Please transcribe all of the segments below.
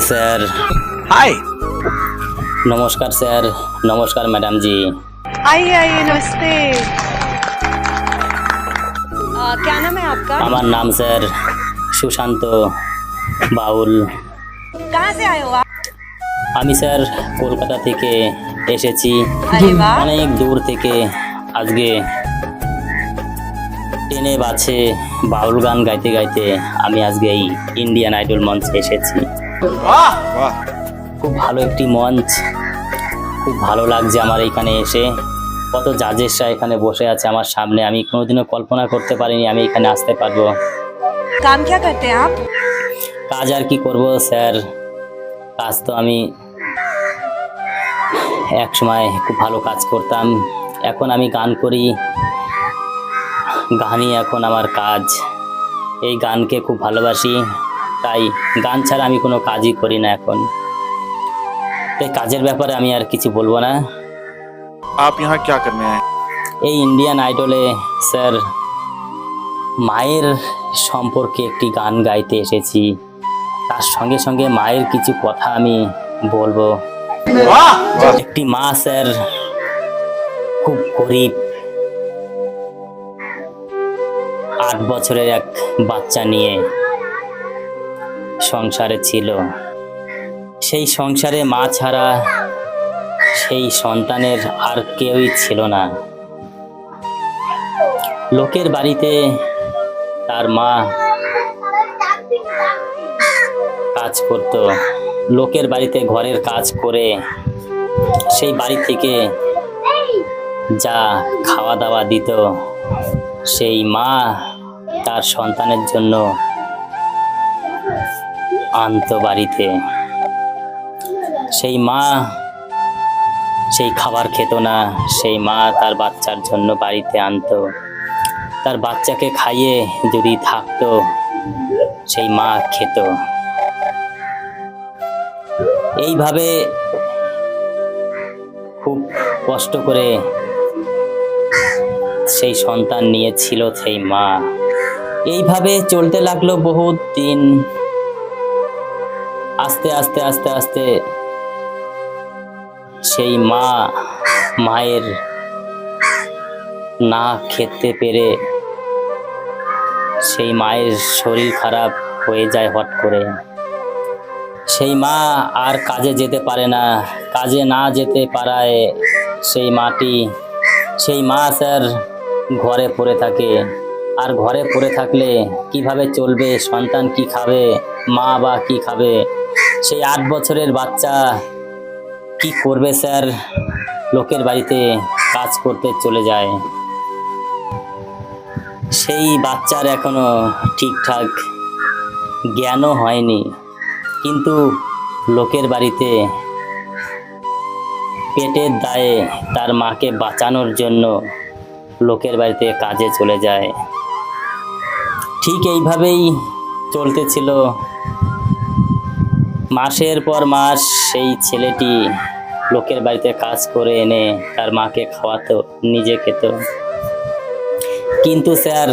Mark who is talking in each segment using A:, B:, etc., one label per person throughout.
A: Sir
B: हाय
A: নমস্কার sir নমস্কার madam জি
C: आइए आइए नमस्ते आ, क्या नाम है आपका
A: আমার নাম স্যার সুশান্ত বাউল
C: कहाँ से आए हो आप
A: আমি স্যার কলকাতা থেকে এসেছি
C: अरे वाह
A: অনেক দূর থেকে আজকে ট্রেনে বাসে বাউল গান গাইতে গাইতে আমি আজকে এই ইন্ডিয়ান আইডল মঞ্চে এসেছি
B: वाह वाह
A: খুব ভালো একটি মঞ্চ। খুব ভালো লাগছে আমার এখানে এসে। কত জাজেসরা এখানে বসে আছে আমার সামনে। আমি কোনোদিনও কল্পনা করতে পারিনি আমি এখানে আসতে পারব। কাজ আর কি করব স্যার? কাজ তো আমি এক সময় খুব ভালো কাজ করতাম। এখন আমি গান করি। গানই এখন আমার কাজ। এই গানকে খুব ভালোবাসি। তাই গান ছাড়া আমি কোনো কাজই করি না এখন তাই কাজের ব্যাপারে আমি আর কিছু বলবো না
B: आप यहाँ क्या करने आए
A: এই ইন্ডিয়ান আইডলে স্যার মায়ের সম্পর্কে একটি গান গাইতে এসেছি তার সঙ্গে সঙ্গে মায়ের কিছু কথা আমি বলবো
B: वाह वाह
A: একটি মা স্যার খুব গরিব আট বছরের এক বাচ্চা নিয়ে সংসারে ছিল। সেই সংসারে মা ছাড়া সেই সন্তানের আর কেউই ছিল না। লোকের বাড়িতে তার মা কাজ করত। লোকের বাড়িতে ঘরের কাজ করে সেই বাড়ি থেকে যা খাওয়া দাওয়া দিত, সেই মা তার সন্তানের জন্য আনতো বাড়িতে। সেই মা সেই খাবার খেত না, সেই মা তার বাচ্চার জন্য বাড়িতে আনতো। তার বাচ্চাকে খাইয়ে যদি থাকতো, সেই মা খেত। এইভাবে খুব কষ্ট করে সেই সন্তান নিয়েছিল সেই মা। এইভাবে চলতে লাগল বহুত দিন। আস্তে আস্তে আস্তে আস্তে সেই মা মায়ের না খেতে পেরে সেই মায়ের শরীর খারাপ হয়ে যায় হট করে। সেই মা আর কাজে যেতে পারে না, কাজে না যেতে পারায় সেই মাটি, সেই মা স্যার ঘরে পড়ে থাকে। আর ঘরে পড়ে থাকলে কীভাবে চলবে, সন্তান কি খাবে, মা বা কি খাবে? সেই আট বছরের বাচ্চা কি করবে স্যার? লোকের বাড়িতে কাজ করতে চলে যায়। সেই বাচ্চার এখনও ঠিকঠাক জ্ঞানও হয়নি। কিন্তু লোকের বাড়িতে পেটের দায়ে তার মাকে বাঁচানোর জন্য লোকের বাড়িতে কাজে চলে যায়। ঠিক এইভাবেই চলতেছিল। মাসের পর মাস সেই ছেলেটি লোকের বাড়িতে কাজ করে এনে তার মাকে খাওয়াতো, নিজে খেত। কিন্তু স্যার,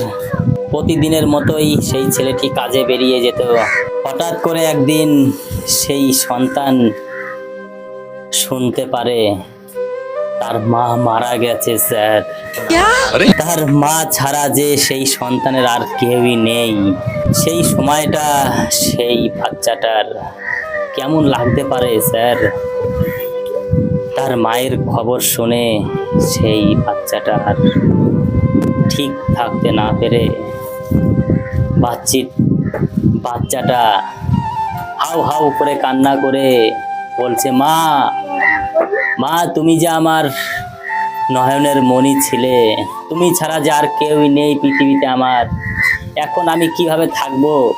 A: প্রতিদিনের মতোই সেই ছেলেটি কাজে বেরিয়ে যেত। হঠাৎ করে একদিন সেই সন্তান শুনতে পারে, তার মা মারা গেছে, স্যার। তার মা ছাড়া যে সেই সন্তানের আর কেউই নেই। সেই সময়টা, সেই বাচ্চাটার কেমন লাগতে পারে, স্যার? তার মায়ের খবর শুনে সেই বাচ্চাটার ঠিক থাকতে না পেরে বাচ্চি বাচ্চাটা হাউ হাউ করে কান্না করে বলছে, মা মা, তুমি যে আমার নয়নের মণি ছিলে। তুমি ছাড়া যে আর কেউই নেই পৃথিবীতে আমার। এখন আমি কীভাবে থাকব?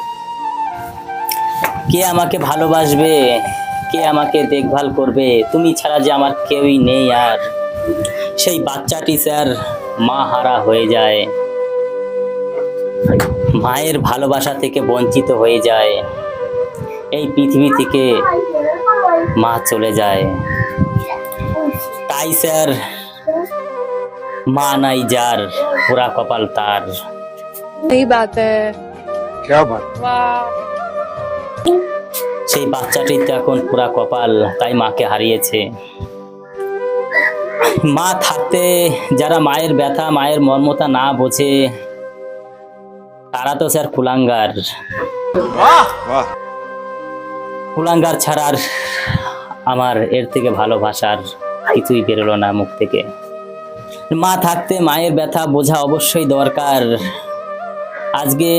A: কে আমাকে ভালোবাসবে? কে আমাকে দেখভাল করবে? তুমি ছাড়া যে আমার কেউই নেই আর। সেই বাচ্চাটি, স্যার, মা হারা হয়ে যায়। মায়ের ভালোবাসা থেকে বঞ্চিত হয়ে যায়। এই পৃথিবী থেকে মা চলে যায়। তাই, স্যার মা নাই যার পুরা কপাল তার। সেই বাচ্চাটি তো এখন পুরা কপাল তাই মাকে হারিয়েছে। মা থাকতে যারা মায়ের ব্যথা মায়ের মর্মতা না বোঝে তারা তো স্যার কুলাঙ্গার। কুলাঙ্গার ছাড়ার আমার এর থেকে ভালোবাসার কিছুই বেরোলো না মুখ থেকে। মা থাকতে মায়ের ব্যথা বোঝা অবশ্যই দরকার। আজকে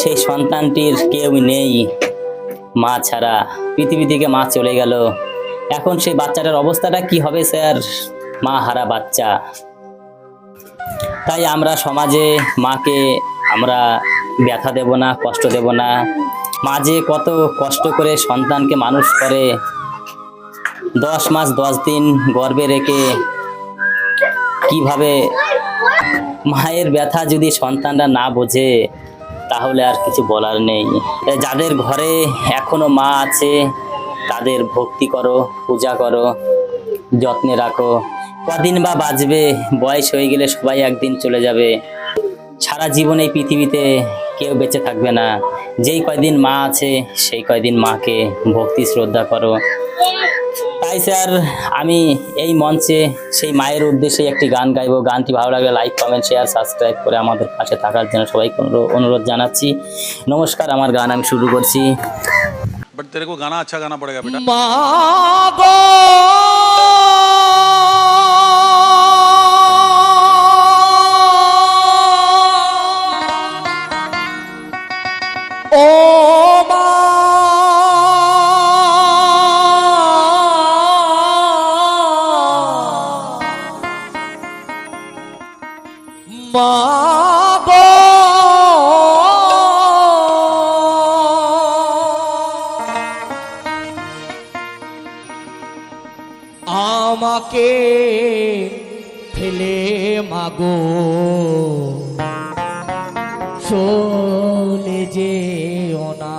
A: সেই সন্তানটির কেউ নেই, মা ছাড়া। পৃথিবী থেকে মা চলে গেল। এখন সেই বাচ্চাটার অবস্থাটা কি হবে, স্যার? মা হারা বাচ্চা। তাই আমরা সমাজে মাকে আমরা ব্যথা দেব না, কষ্ট দেব না। মা যে কত কষ্ট করে সন্তানকে মানুষ করে। দশ মাস দশ দিন গর্ভে রেখে কীভাবে মায়ের ব্যথা যদি সন্তানরা না বোঝে, তাহলে আর কিছু বলার নেই। যাদের ঘরে এখনও মা আছে, তাদের ভক্তি করো, পূজা করো, যত্নে রাখো। কদিন বা বাঁচবে, বয়স হয়ে গেলে সবাই একদিন চলে যাবে। সারা জীবন এই পৃথিবীতে কেউ বেঁচে থাকবে না। যেই কয়দিন মা আছে, সেই কয়দিন মাকে ভক্তি, শ্রদ্ধা করো। তাই স্যার আমি এই মঞ্চে সেই মায়ের উদ্দেশ্যে একটি গান গাইব। গানটি ভালো লাগলে লাইক কমেন্ট শেয়ার সাবস্ক্রাইব করে আমাদের পাশে থাকার জন্য সবাই অনুরোধ জানাচ্ছি। নমস্কার আমার গান আমি শুরু করছি।
B: বাট গানা
D: আচ্ছা গানা পড়ে বেটা আমাকে ফেলে মাগো। চলে যেও না।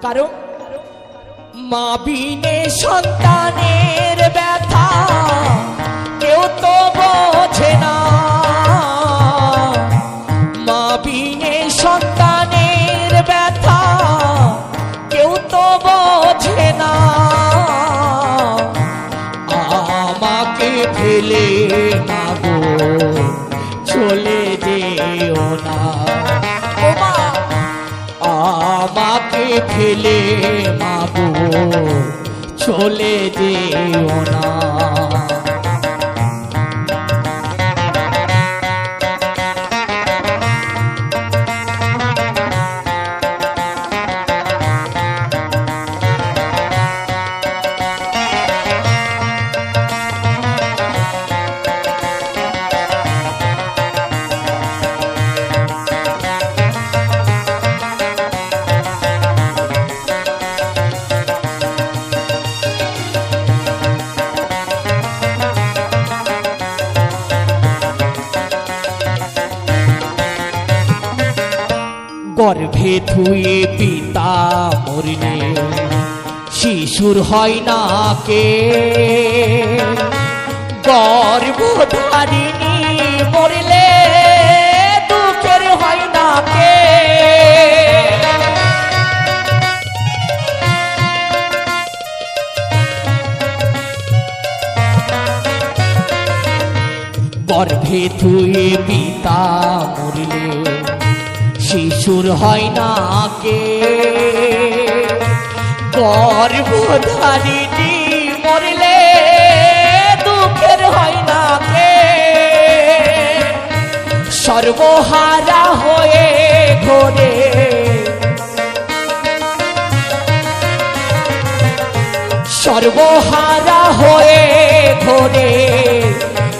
D: কারণ মা বিনে সন্তানের ব্যথা কেউ তো বোঝে না। মা বিনে সন্তানের না গো চলে যেও না। আমাকে ফেলে মাগো চলে যেও না। গর্ভে ধুয়ে পিতা মরিলে শিশুর হয় না কে? গর্ভধারিণী মরিলে দুঃখের হয় না কে? গর্ভে ধুয়ে পিতা মরিলে শিশুর হয় না কে? গর্ভধারিণী মরলে দুঃখের হয় না কে? সর্বহারা হয়ে ঘোরে। সর্বহারা হয়ে ঘোরে।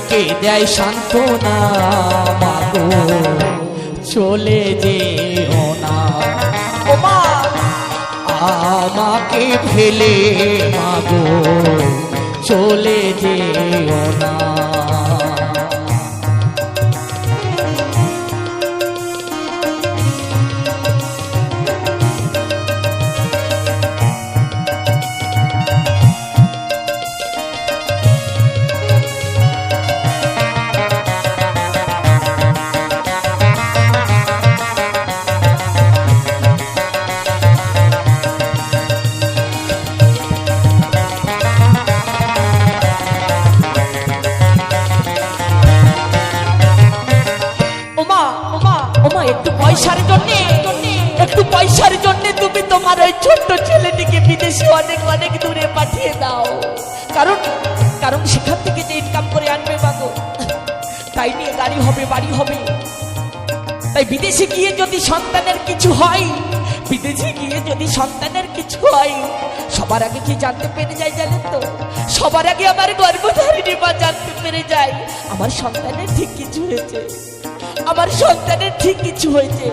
D: কে দেয় সান্ত্বনা মাগো? চলে যেও না। আমাকে ফেলে মাগো চলে যেও না। অনেক অনেক দূরে পাঠিয়ে দাও। কারণ কারণ সেখান থেকে যে ইনকাম করে আনবে মাগো তাই নিয়ে গাড়ি হবে, বাড়ি হবে। তাই বিদেশে গিয়ে যদি সন্তানের কিছু হয়, বিদেশে গিয়ে যদি সন্তানের কিছু হয়, সবার আগে কি জানতে পেরে যায় জানেন তো? সবার আগে আমার গর্ভধারিণী মা জানতে পেরে যায়, আমার সন্তানের ঠিক কিছু হয়েছে। আমার সন্তানের ঠিক কিছু হয়েছে।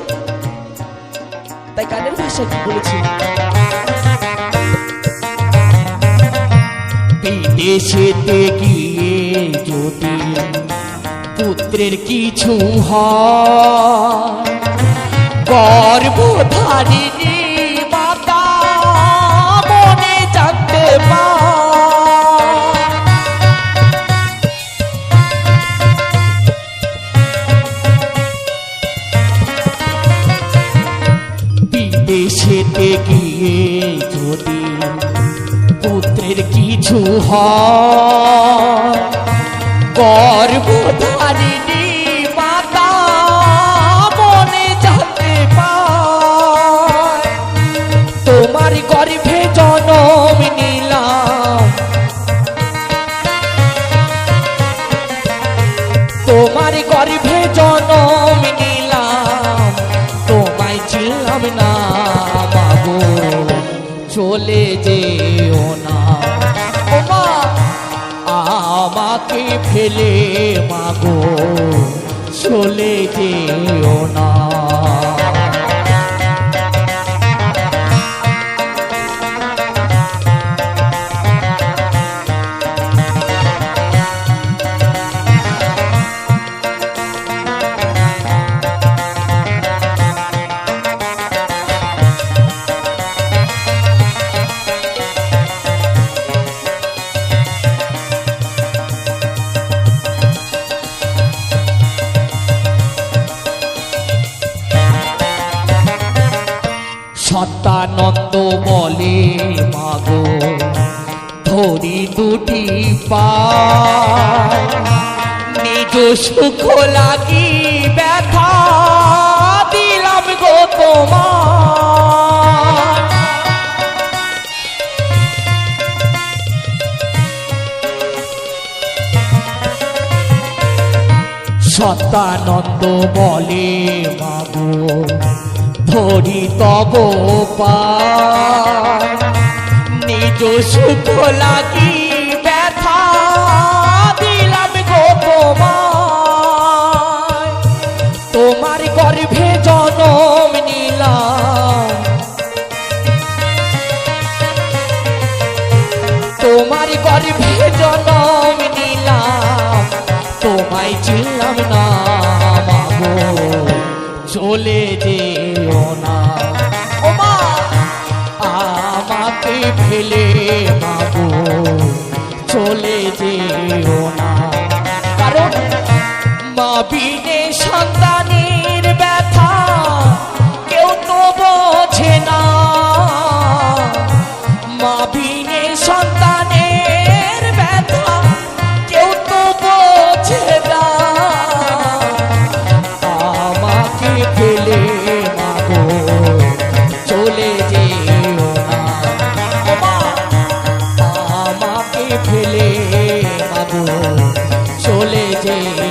D: তাই গানের ভাষায় কি বলেছি? বিদেশেতে গিয়ে যদি পুত্রের কিছু হয় মনে জানতে গিয়ে যদি পুত্রের কিছু গর্ভধারিণী মাতা তোমার নিলাম। তোমায় চিনলাম না বাবু চলে যেও না। আমাকে ফেলে মাগো চলে যেও না। সুখ লাগি ব্যথা? দিলাম গো তোমার। সত্যানন্দ বলে মাগো ধরি তব পায় নিজ সুখ লাগি জনম নিলাম। তোমার গর্ভে জনম নিলাম, তোমায় চিনলাম না চলে যেও না। আমাকে ফেলে মাগো চলে যেও না। কারণ মা বিনে সন্তান रे